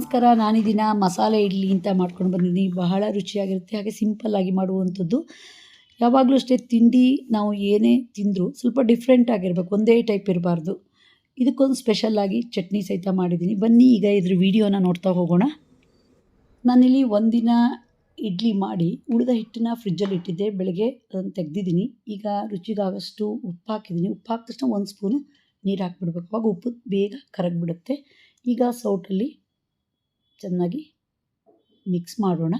ನಮಸ್ಕಾರ ನಾನು ದಿನ ಮಸಾಲೆ ಇಡ್ಲಿ ಅಂತ ಮಾಡ್ಕೊಂಡು ಬಂದಿದ್ದೀನಿ. ಬಹಳ ರುಚಿಯಾಗಿರುತ್ತೆ, ಹಾಗೆ ಸಿಂಪಲ್ಲಾಗಿ ಮಾಡುವಂಥದ್ದು. ಯಾವಾಗಲೂ ಅಷ್ಟೇ ತಿಂಡಿ, ನಾವು ಏನೇ ತಿಂದರೂ ಸ್ವಲ್ಪ ಡಿಫ್ರೆಂಟ್ ಆಗಿರಬೇಕು, ಒಂದೇ ಟೈಪ್ ಇರಬಾರ್ದು. ಇದಕ್ಕೊಂದು ಸ್ಪೆಷಲ್ಲಾಗಿ ಚಟ್ನಿ ಸಹಿತ ಮಾಡಿದ್ದೀನಿ. ಬನ್ನಿ, ಈಗ ಇದ್ರ ವಿಡಿಯೋನ ನೋಡ್ತಾ ಹೋಗೋಣ. ನಾನಿಲ್ಲಿ ಒಂದಿನ ಇಡ್ಲಿ ಮಾಡಿ, ಉಳಿದ ಹಿಟ್ಟನ್ನ ಫ್ರಿಜ್ಜಲ್ಲಿ ಇಟ್ಟಿದ್ದೆ, ಬೆಳಗ್ಗೆ ಅದನ್ನು ತೆಗೆದಿದ್ದೀನಿ. ಈಗ ರುಚಿಗಾಗಷ್ಟು ಉಪ್ಪು ಹಾಕಿದ್ದೀನಿ. ಉಪ್ಪು ಹಾಕಿದ ತಕ್ಷಣ ಒಂದು ಸ್ಪೂನು ನೀರು ಹಾಕ್ಬಿಡ್ಬೇಕು. ಆವಾಗ ಉಪ್ಪು ಬೇಗ ಕರಗಿಬಿಡುತ್ತೆ. ಈಗ ಸೌಟಲ್ಲಿ ಚೆನ್ನಾಗಿ ಮಿಕ್ಸ್ ಮಾಡೋಣ.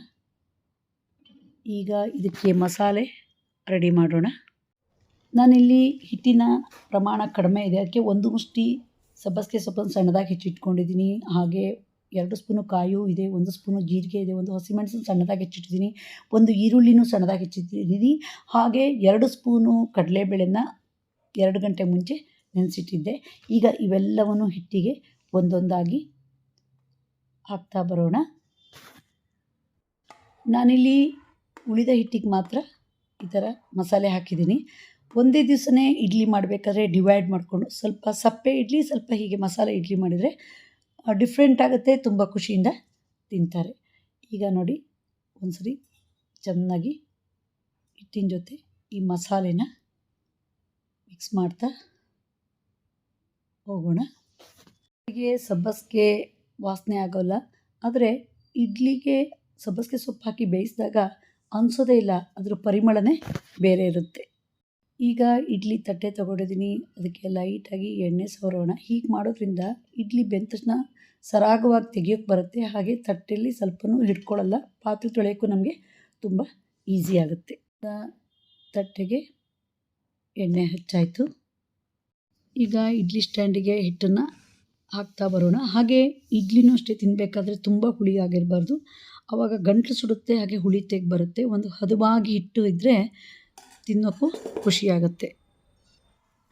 ಈಗ ಇದಕ್ಕೆ ಮಸಾಲೆ ರೆಡಿ ಮಾಡೋಣ. ನಾನಿಲ್ಲಿ ಹಿಟ್ಟಿನ ಪ್ರಮಾಣ ಕಡಿಮೆ ಇದೆ. ಅದಕ್ಕೆ ಒಂದು ಮುಷ್ಟಿ ಸಬ್ಬಸಿಗೆ ಸೊಪ್ಪನ್ನು ಸಣ್ಣದಾಗಿ ಹೆಚ್ಚಿಟ್ಕೊಂಡಿದ್ದೀನಿ ಹಾಗೆ ಎರಡು ಸ್ಪೂನು ಕಾಯು ಇದೆ, ಒಂದು ಸ್ಪೂನು ಜೀರಿಗೆ ಇದೆ, ಒಂದು ಹಸಿಮೆಣಸನ್ನು ಸಣ್ಣದಾಗಿ ಹೆಚ್ಚಿಟ್ಟಿದ್ದೀನಿ. ಒಂದು ಈರುಳ್ಳಿನೂ ಸಣ್ಣದಾಗಿ ಹೆಚ್ಚಿಟ್ಟಿದ್ದೀನಿ. ಹಾಗೆ ಎರಡು ಸ್ಪೂನು ಕಡಲೆಬೇಳೆನ ಎರಡು ಗಂಟೆ ಮುಂಚೆ ನೆನೆಸಿಟ್ಟಿದ್ದೆ. ಈಗ ಇವೆಲ್ಲವನ್ನು ಹಿಟ್ಟಿಗೆ ಒಂದೊಂದಾಗಿ ಹಾಕ್ತಾ ಬರೋಣ. ನಾನಿಲ್ಲಿ ಉಳಿದ ಹಿಟ್ಟಿಗೆ ಮಾತ್ರ ಈ ಥರ ಮಸಾಲೆ ಹಾಕಿದ್ದೀನಿ. ಒಂದೇ ದಿವಸನೇ ಇಡ್ಲಿ ಮಾಡಬೇಕಾದ್ರೆ ಡಿವೈಡ್ ಮಾಡಿಕೊಂಡು ಸ್ವಲ್ಪ ಸಪ್ಪೆ ಇಡ್ಲಿ, ಸ್ವಲ್ಪ ಹೀಗೆ ಮಸಾಲೆ ಇಡ್ಲಿ ಮಾಡಿದರೆ ಡಿಫ್ರೆಂಟ್ ಆಗುತ್ತೆ, ತುಂಬ ಖುಷಿಯಿಂದ ತಿಂತಾರೆ. ಈಗ ನೋಡಿ ಒಂದು ಸರಿ ಚೆನ್ನಾಗಿ ಹಿಟ್ಟಿನ ಜೊತೆ ಈ ಮಸಾಲೆನ ಮಿಕ್ಸ್ ಮಾಡ್ತಾ ಹೋಗೋಣ. ಹೀಗೆ ಸಬ್ಬಸಿಗೆ ವಾಸನೆ ಆಗೋಲ್ಲ. ಆದರೆ ಇಡ್ಲಿಗೆ ಸಬ್ಬಸಿಗೆ ಸೊಪ್ಪು ಹಾಕಿ ಬೇಯಿಸಿದಾಗ ಅನಿಸೋದೇ ಇಲ್ಲ, ಅದರ ಪರಿಮಳನೇ ಬೇರೆ ಇರುತ್ತೆ. ಈಗ ಇಡ್ಲಿ ತಟ್ಟೆ ತೊಗೊಂಡಿದ್ದೀನಿ, ಅದಕ್ಕೆ ಲೈಟಾಗಿ ಎಣ್ಣೆ ಸವರೋಣ. ಹೀಗೆ ಮಾಡೋದ್ರಿಂದ ಇಡ್ಲಿ ಬೆಂದ ತಕ್ಷಣ ಸರಾಗವಾಗಿ ತೆಗಿಯೋಕ್ಕೆ ಬರುತ್ತೆ, ಹಾಗೆ ತಟ್ಟೆಯಲ್ಲಿ ಸ್ವಲ್ಪನೂ ಹಿಡ್ಕೊಳ್ಳಲ್ಲ ಪಾತ್ರೆ ತೊಳೆಯೋಕ್ಕೂ ನಮಗೆ ತುಂಬ ಈಸಿ ಆಗುತ್ತೆ. ತಟ್ಟೆಗೆ ಎಣ್ಣೆ ಹೆಚ್ಚಾಯಿತು. ಈಗ ಇಡ್ಲಿ ಸ್ಟ್ಯಾಂಡಿಗೆ ಹಿಟ್ಟನ್ನು ಹಾಕ್ತಾ ಬರೋಣ. ಹಾಗೆ ಇಡ್ಲಿನೂ ಅಷ್ಟೇ ತಿನ್ನಬೇಕಾದ್ರೆ ತುಂಬ ಹುಳಿ ಆಗಿರಬಾರ್ದು. ಆವಾಗ ಗಂಟಲು ಸುಡುತ್ತೆ, ಹಾಗೆ ಹುಳಿ ತೆಗೆ ಬರುತ್ತೆ. ಒಂದು ಹದವಾಗಿ ಹಿಟ್ಟು ಇದ್ದರೆ ತಿನ್ನೋಕ್ಕೂ ಖುಷಿಯಾಗುತ್ತೆ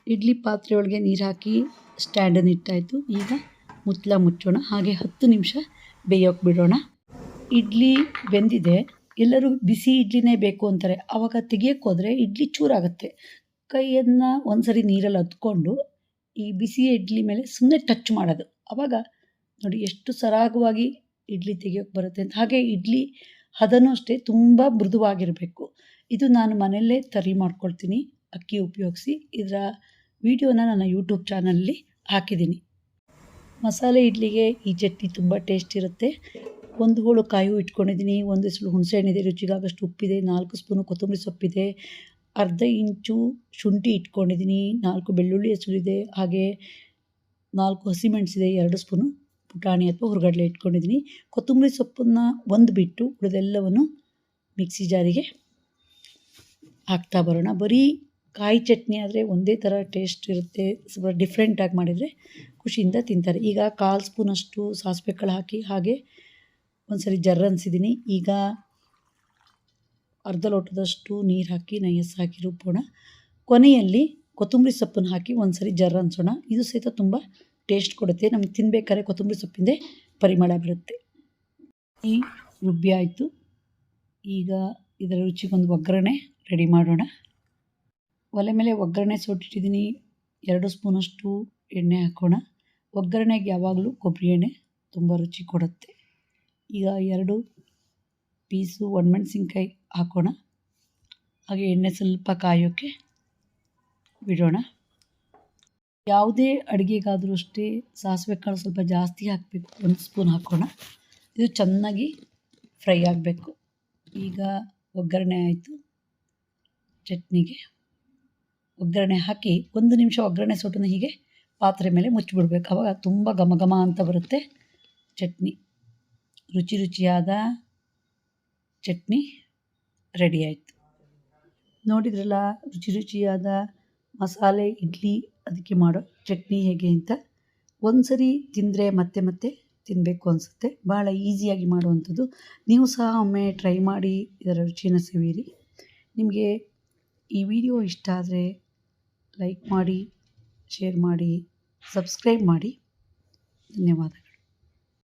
ಇಡ್ಲಿ ಪಾತ್ರೆ ಒಳಗೆ ನೀರು ಹಾಕಿ ಸ್ಟ್ಯಾಂಡನ್ನು ಇಟ್ಟಾಯಿತು. ಈಗ ಮುತ್ತಲ ಮುಚ್ಚೋಣ. ಹಾಗೆ ಹತ್ತು ನಿಮಿಷ ಬೇಯೋಕ್ಕೆ ಬಿಡೋಣ. ಇಡ್ಲಿ ಬೆಂದಿದೆ. ಎಲ್ಲರೂ ಬಿಸಿ ಇಡ್ಲಿನೇ ಬೇಕು ಅಂತಾರೆ. ಆವಾಗ ತೆಗಿಯೋಕ್ಕೋದ್ರೆ ಇಡ್ಲಿ ಚೂರಾಗುತ್ತೆ. ಕೈಯನ್ನು ಒಂದು ಸರಿ ನೀರಲ್ಲಿ ಹತ್ಕೊಂಡು ಈ ಬಿಸಿ ಇಡ್ಲಿ ಮೇಲೆ ಸುಮ್ಮನೆ ಟಚ್ ಮಾಡೋದು. ಆವಾಗ ನೋಡಿ ಎಷ್ಟು ಸರಾಗವಾಗಿ ಇಡ್ಲಿ ತೆಗಿಯೋಕ್ಕೆ ಬರುತ್ತೆ ಅಂತ. ಹಾಗೆ ಇಡ್ಲಿ ಹದನೂ ಅಷ್ಟೇ ತುಂಬ ಮೃದುವಾಗಿರಬೇಕು. ಇದು ನಾನು ಮನೆಯಲ್ಲೇ ತರಿ ಮಾಡ್ಕೊಳ್ತೀನಿ. ಅಕ್ಕಿ ಉಪಯೋಗಿಸಿ. ಇದರ ವಿಡಿಯೋನ ನನ್ನ ಯೂಟ್ಯೂಬ್ ಚಾನಲಲ್ಲಿ ಹಾಕಿದ್ದೀನಿ. ಮಸಾಲೆ ಇಡ್ಲಿಗೆ ಈ ಚಟ್ನಿ ತುಂಬ ಟೇಸ್ಟ್ ಇರುತ್ತೆ. ಒಂದು ಹೋಳು ಕಾಯು ಇಟ್ಕೊಂಡಿದ್ದೀನಿ. ಒಂದು ಹೆಸರು ಹುಣಸೆಹಣ್ಣಿದೆ ರುಚಿಗಾಗಷ್ಟು ಉಪ್ಪಿದೆ, ನಾಲ್ಕು ಸ್ಪೂನು ಕೊತ್ತಂಬರಿ ಸೊಪ್ಪಿದೆ ಅರ್ಧ ಇಂಚು ಶುಂಠಿ ಇಟ್ಕೊಂಡಿದ್ದೀನಿ, ನಾಲ್ಕು ಬೆಳ್ಳುಳ್ಳಿ ಹೆಸರಿದೆ ಹಾಗೆ ನಾಲ್ಕು ಹಸಿಮೆಣಸಿದೆ ಎರಡು ಸ್ಪೂನು ಪುಟಾಣಿ ಅಥವಾ ಹುರುಗಡಲೆ ಇಟ್ಕೊಂಡಿದ್ದೀನಿ. ಕೊತ್ತಂಬರಿ ಸೊಪ್ಪನ್ನು ಒಂದು ಬಿಟ್ಟು ಉಳಿದೆಲ್ಲವನ್ನು ಮಿಕ್ಸಿ ಜಾರಿಗೆ ಹಾಕ್ತಾ ಬರೋಣ. ಬರೀ ಕಾಯಿ ಚಟ್ನಿ ಆದರೆ ಒಂದೇ ಥರ ಟೇಸ್ಟ್ ಇರುತ್ತೆ, ಸ್ವಲ್ಪ ಡಿಫ್ರೆಂಟಾಗಿ ಮಾಡಿದರೆ ಖುಷಿಯಿಂದ ತಿಂತಾರೆ. ಈಗ ಕಾಲು ಸ್ಪೂನಷ್ಟು ಸಾಸಿವೆ ಕಾಳು ಹಾಕಿ, ಹಾಗೆ ಒಂದು ಸರಿ ಜರ್ರ ಅನಿಸಿದ್ದೀನಿ. ಈಗ ಅರ್ಧ ಲೋಟದಷ್ಟು ನೀರು ಹಾಕಿ ನೈಸ್ ಹಾಕಿ ರುಬ್ಬೋಣ. ಕೊನೆಯಲ್ಲಿ ಕೊತ್ತಂಬರಿ ಸೊಪ್ಪನ್ನು ಹಾಕಿ ಒಂದು ಸರಿ ಜರ್ರ ಅನ್ಸೋಣ. ಇದು ಸಹಿತ ತುಂಬ ಟೇಸ್ಟ್ ಕೊಡುತ್ತೆ. ನಮ್ಗೆ ತಿನ್ನಬೇಕಾದ್ರೆ ಕೊತ್ತಂಬರಿ ಸೊಪ್ಪಿಂದೇ ಪರಿಮಳ ಬರುತ್ತೆ. ಈ ರುಬ್ಬಿ ಆಯಿತು. ಈಗ ಇದರ ರುಚಿಗೊಂದು ಒಗ್ಗರಣೆ ರೆಡಿ ಮಾಡೋಣ. ಒಲೆ ಮೇಲೆ ಒಗ್ಗರಣೆ ಸೊಟ್ಟಿಟ್ಟಿದ್ದೀನಿ ಎರಡು ಸ್ಪೂನಷ್ಟು ಎಣ್ಣೆ ಹಾಕೋಣ. ಒಗ್ಗರಣೆಗೆ ಯಾವಾಗಲೂ ಕೊಬ್ಬರಿ ಎಣ್ಣೆ ತುಂಬ ರುಚಿ ಕೊಡುತ್ತೆ. ಈಗ ಎರಡು ಪೀಸು ಒಣಮೆಣ್ಸಿನ್ಕಾಯಿ ಹಾಕೋಣ. ಹಾಗೆ ಎಣ್ಣೆ ಸ್ವಲ್ಪ ಕಾಯೋಕ್ಕೆ ಬಿಡೋಣ. ಯಾವುದೇ ಅಡುಗೆಗಾದರೂ ಅಷ್ಟೇ ಸಾಸಿವೆ ಕಾಳು ಸ್ವಲ್ಪ ಜಾಸ್ತಿ ಹಾಕಬೇಕು. ಒಂದು ಸ್ಪೂನ್ ಹಾಕೋಣ. ಇದು ಚೆನ್ನಾಗಿ ಫ್ರೈ ಆಗಬೇಕು. ಈಗ ಒಗ್ಗರಣೆ ಆಯಿತು. ಚಟ್ನಿಗೆ ಒಗ್ಗರಣೆ ಹಾಕಿ ಒಂದು ನಿಮಿಷ ಒಗ್ಗರಣೆ ಸೊಟ್ಟನ್ನು ಹೀಗೆ ಪಾತ್ರೆ ಮೇಲೆ ಮುಚ್ಚಿಬಿಡ್ಬೇಕು. ಅವಾಗ ತುಂಬ ಘಮ ಘಮ ಅಂತ ಬರುತ್ತೆ ಚಟ್ನಿ. ರುಚಿ ರುಚಿಯಾದ ಚಟ್ನಿ. ರೆಡಿ ಆಯಿತು. ನೋಡಿದ್ರಲ್ಲ, ರುಚಿ ರುಚಿಯಾದ ಮಸಾಲೆ, ಇಡ್ಲಿ ಅದಕ್ಕೆ ಮಾಡೋ ಚಟ್ನಿ ಹೇಗೆ ಅಂತ ಒಂದು ಸರಿ ತಿಂದರೆ ಮತ್ತೆ ಮತ್ತೆ ತಿನ್ನಬೇಕು ಅನಿಸುತ್ತೆ. ಭಾಳ ಈಸಿಯಾಗಿ ಮಾಡುವಂಥದ್ದು. ನೀವು ಸಹ ಒಮ್ಮೆ ಟ್ರೈ ಮಾಡಿ ಇದರ ರುಚಿನ ಸವಿಯಿರಿ. ನಿಮಗೆ ಈ ವಿಡಿಯೋ ಇಷ್ಟ ಆದರೆ ಲೈಕ್ ಮಾಡಿ, ಶೇರ್ ಮಾಡಿ, ಸಬ್ಸ್ಕ್ರೈಬ್ ಮಾಡಿ. ಧನ್ಯವಾದಗಳು.